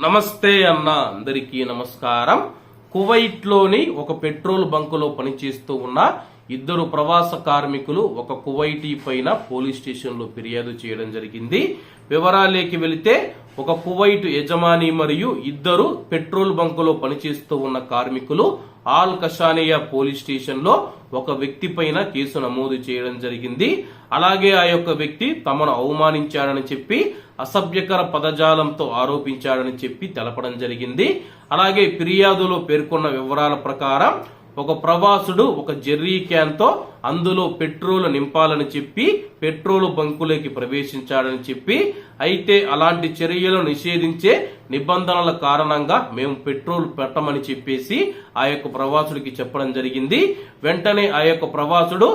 నమస్తే అన్న అందరికీ నమస్కారం. కువైట్లోని ఒక పెట్రోల్ బంకులో పనిచేస్తూ ఉన్న ఇద్దరు ప్రవాస కార్మికులు ఒక కువైటీ పైన పోలీస్ స్టేషన్లో ఫిర్యాదు చేయడం జరిగింది. వివరాలేకి వెళితే ఒక కువైట్ యజమాని మరియు ఇద్దరు పెట్రోల్ బంకులో పనిచేస్తూ ఉన్న కార్మికులు ఆల్ కషానియా పోలీస్ స్టేషన్లో ఒక వ్యక్తి పైన కేసు నమోదు చేయడం జరిగింది. అలాగే ఆ యొక్క వ్యక్తి తమను అవమానించాడని చెప్పి అసభ్యకర పదజాలంతో ఆరోపించాడని చెప్పి తెలపడం జరిగింది. అలాగే ఫిర్యాదులో పేర్కొన్న వివరాల ప్రకారం ఒక ప్రవాసుడు ఒక జెర్రీ క్యాన్తో అందులో పెట్రోల్ నింపాలని చెప్పి పెట్రోల్ బంకులోకి ప్రవేశించాడని చెప్పి అయితే అలాంటి చర్యలు నిషేధించే నిబంధనల కారణంగా మేము పెట్రోల్ పెట్టమని చెప్పేసి ఆ యొక్క ప్రవాసుడికి చెప్పడం జరిగింది. వెంటనే ఆ యొక్క ప్రవాసుడు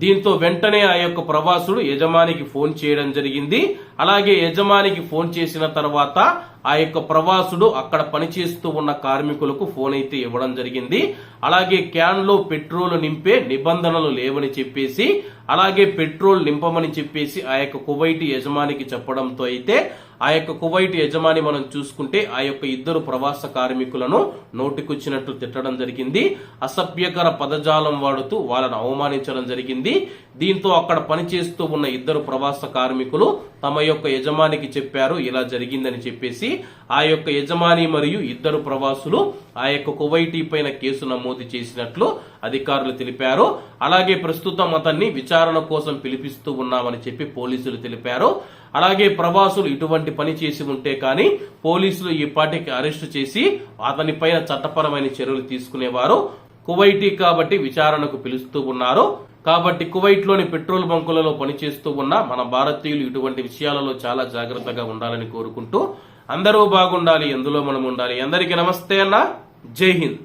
దీంతో వెంటనే ఆ యొక్క ప్రవాసుడు యజమానికి ఫోన్ చేయడం జరిగింది. అలాగే యజమానికి ఫోన్ చేసిన తర్వాత ఆ యొక్క ప్రవాసుడు అక్కడ పనిచేస్తూ ఉన్న కార్మికులకు ఫోన్ అయితే ఇవ్వడం జరిగింది. అలాగే క్యాన్లో పెట్రోల్ నింపే నిబంధనలు లేవని చెప్పేసి అలాగే పెట్రోల్ నింపమని చెప్పేసి ఆ యొక్క కువైట్ యజమానికి చెప్పడంతో అయితే ఆ యొక్క కువైట్ యజమాని మనం చూసుకుంటే ఆ యొక్క ఇద్దరు ప్రవాస కార్మికులను నోటికొచ్చినట్లు తిట్టడం జరిగింది. అసభ్యకర పదజాలం వాడుతూ వాళ్ళను అవమానించడం జరిగింది. దీంతో అక్కడ పనిచేస్తూ ఉన్న ఇద్దరు ప్రవాస కార్మికులు తమ యొక్క యజమానికి చెప్పారు ఇలా జరిగిందని చెప్పేసి ఆ యొక్క యజమాని మరియు ఇద్దరు ప్రవాసులు ఆ యొక్క కువైటీ పైన కేసు నమోదు చేసినట్లు అధికారులు తెలిపారు. అలాగే ప్రస్తుతం అతన్ని విచారణ కోసం పిలిపిస్తూ ఉన్నామని చెప్పి పోలీసులు తెలిపారు. అలాగే ప్రవాసులు ఇటువంటి పని చేసి ఉంటే కానీ పోలీసులు ఈ పాటికి అరెస్టు చేసి అతని పైన చట్టపరమైన చర్యలు తీసుకునేవారు. కువైటీ కాబట్టి విచారణకు పిలుస్తూ ఉన్నారు. కాబట్టి కువైట్లోని పెట్రోల్ బంకులలో పనిచేస్తూ ఉన్న మన భారతీయులు ఇటువంటి విషయాలలో చాలా జాగ్రత్తగా ఉండాలని కోరుకుంటూ అందరూ బాగుండాలి ఎందులో మనం ఉండాలి? అందరికీ నమస్తే అన్న. జై హింద్.